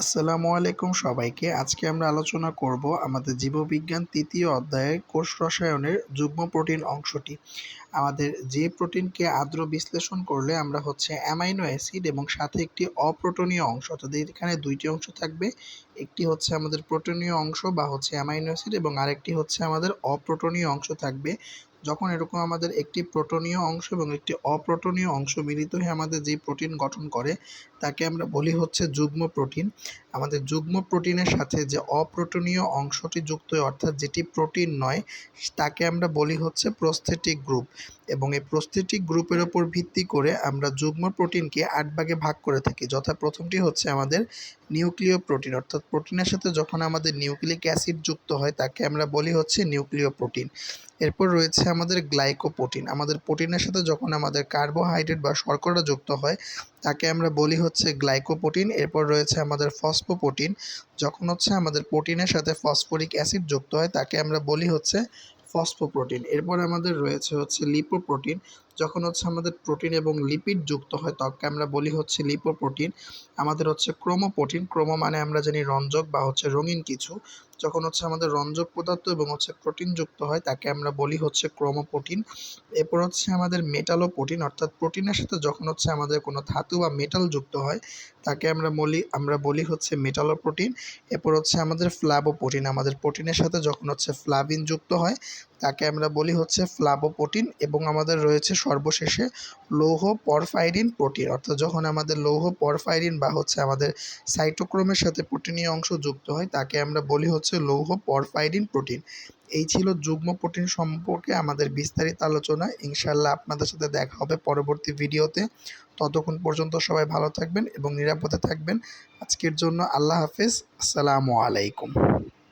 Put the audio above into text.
আসসালামু আলাইকুম সবাইকে। আজকে আমরা আলোচনা করব আমাদের জীববিজ্ঞান তৃতীয় অধ্যায়ের কোষ রসায়নের যুগ্ম প্রোটিন অংশটি। আমাদের যে প্রোটিনকে আদ্র বিশ্লেষণ করলে আমরা হচ্ছে অ্যামাইনো অ্যাসিড এবং সাথে একটি অপ্রোটনীয় অংশ, অর্থাৎ এখানে দুইটি অংশ থাকবে। একটি হচ্ছে আমাদের প্রোটনীয় অংশ বা হচ্ছে অ্যামাইনো অ্যাসিড এবং আরেকটি হচ্ছে আমাদের অপ্রোটনীয় অংশ থাকবে। যখন এরকম আমাদের একটি প্রোটনীয় অংশ এবং একটি অপ্রোটনীয় অংশ মিলিত হয়ে আমাদের যে প্রোটিন গঠন করে, তাকে আমরা বলি হচ্ছে যুগ্ম প্রোটিন আমাদের যুগ্ম প্রোটিনের সাথে যে অপ্রোটনীয় অংশটি যুক্ত হয়, অর্থাৎ যেটি প্রোটিন নয়, তাকে আমরা বলি হচ্ছে প্রস্থেটিক গ্রুপ এবং এই প্রস্থেটিক গ্রুপের ওপর ভিত্তি করে আমরা যুগ্ম প্রোটিনকে আট ভাগে ভাগ করে থাকি। যথা প্রথমটি হচ্ছে আমাদের নিউক্লিয় প্রোটিন অর্থাৎ প্রোটিনের সাথে যখন আমাদের নিউক্লিক অ্যাসিড যুক্ত হয়, তাকে আমরা বলি হচ্ছে নিউক্লিয় প্রোটিন এরপর রয়েছে আমাদের গ্লাইকোপ্রোটিন। আমাদের প্রোটিনের সাথে যখন আমাদের কার্বোহাইড্রেট বা শর্করা যুক্ত হয়, তাকে আমরা বলি হচ্ছে গ্লাইকোপ্রোটিন। এরপর রয়েছে আমাদের ফসফোপ্রোটিন। যখন হচ্ছে আমাদের প্রোটিনের সাথে ফসফরিক অ্যাসিড যুক্ত হয়, তাকে আমরা বলি হচ্ছে ফসফোপ্রোটিন। এরপর আমাদের রয়েছে হচ্ছে লিপোপ্রোটিন। যখন হচ্ছে আমাদের প্রোটিন এবং লিপিড যুক্ত হয়, তাকে আমরা বলি হচ্ছে লিপোপ্রোটিন আমাদের হচ্ছে ক্রোমোপ্রোটিন ক্রোমো মানে আমরা জানি রঞ্জক বা হচ্ছে রঙিন কিছু। যখন হচ্ছে আমাদের রঞ্জক পদার্থ এবং হচ্ছে প্রোটিন যুক্ত হয়, তাকে আমরা বলি হচ্ছে ক্রোমোপ্রোটিন এরপর হচ্ছে আমাদের মেটালোপ্রোটিন অর্থাৎ প্রোটিনের সাথে যখন হচ্ছে আমাদের কোনো ধাতু বা মেটাল যুক্ত হয়, তাকে আমরা বলি আমরা বলি হচ্ছে মেটালোপ্রোটিন এরপর হচ্ছে আমাদের ফ্লাবোপ্রোটিন আমাদের প্রোটিনের সাথে যখন হচ্ছে ফ্লাভিন যুক্ত হয়, তাকে আমরা বলি হচ্ছে ফ্লাবোপ্রোটিন এবং আমাদের রয়েছে সর্বশেষে লৌহ পরফাইরিন প্রোটিন, অর্থাৎ যখন আমাদের লৌহ পরফাইরিন বা হচ্ছে আমাদের সাইটোক্রোমের সাথে প্রোটিনীয় অংশ যুক্ত হয়, তাকে আমরা বলি হচ্ছে লৌহ পরফাইরিন প্রোটিন। এই ছিল যুগ্ম প্রোটিন সম্পর্কে আমাদের বিস্তারিত আলোচনা। ইনশাল্লাহ আপনাদের সাথে দেখা হবে পরবর্তী ভিডিওতে। ততক্ষণ পর্যন্ত সবাই ভালো থাকবেন এবং নিরাপদে থাকবেন। আজকের জন্য আল্লাহ হাফেজ। আসসালামু আলাইকুম।